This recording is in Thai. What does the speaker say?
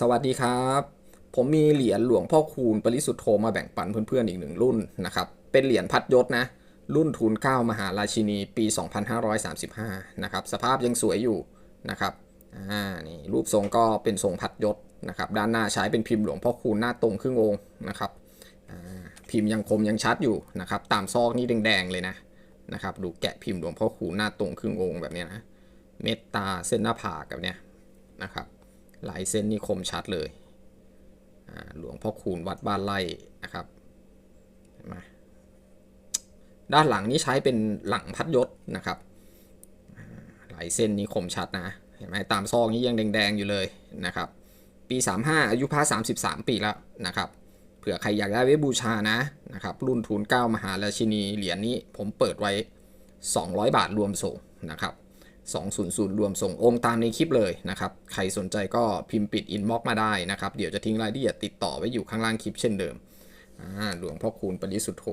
สวัสดีครับ ผมมีเหรียญหลวงพ่อคูณปริสุทธโธมาแบ่งปันเพื่อนๆอีกหนึ่งรุ่นนะครับ เป็นเหรียญพัดยศนะ รุ่นทูลเก้ามหาราชินีปี 2535 นะครับ สภาพยังสวยอยู่นะครับ อ่า นี่รูปทรงก็เป็นทรงพัดยศนะครับ ด้านหน้าใช้เป็นพิมพ์หลวงพ่อคูณหน้าตรงครึ่งองค์นะครับ พิมพ์ยังคมยังชัดอยู่นะครับ ตามซอกนี่แดงๆเลยนะนะครับ ดูแกะพิมพ์หลวงพ่อคูณหน้าตรงครึ่งองค์แบบเนี้ยนะ เมตตาเส้นหน้าผากแบบเนี้ยนะครับ หลายเส้นนี่คมชัดเลย หลวงพ่อคูณวัดบ้านไร่นะครับเห็นไหมด้านหลังนี้ใช้เป็นหลังพัดยศนะครับอ่าลายเส้นนี้คมชัดนะเห็นไหมตามซองนี้ยังแดงๆอยู่เลยนะครับ ปี 35 อายุพระ33 ปีแล้วนะครับเผื่อใครอยากได้ไว้บูชานะนะครับรุ่นทูลเก้ามหาราชินีเหรียญนี้ผมเปิดไว้ 200 บาทรวมส่งนะครับ 200 รวมส่งองค์ตามในคลิปเลยนะครับ ใครสนใจก็พิมพ์ปิดอินบ็อกมาได้นะครับ เดี๋ยวจะทิ้งรายละเอียดติดต่อไว้อยู่ข้างล่างคลิปเช่นเดิมหลวงพ่อคูณปริสุทธโธ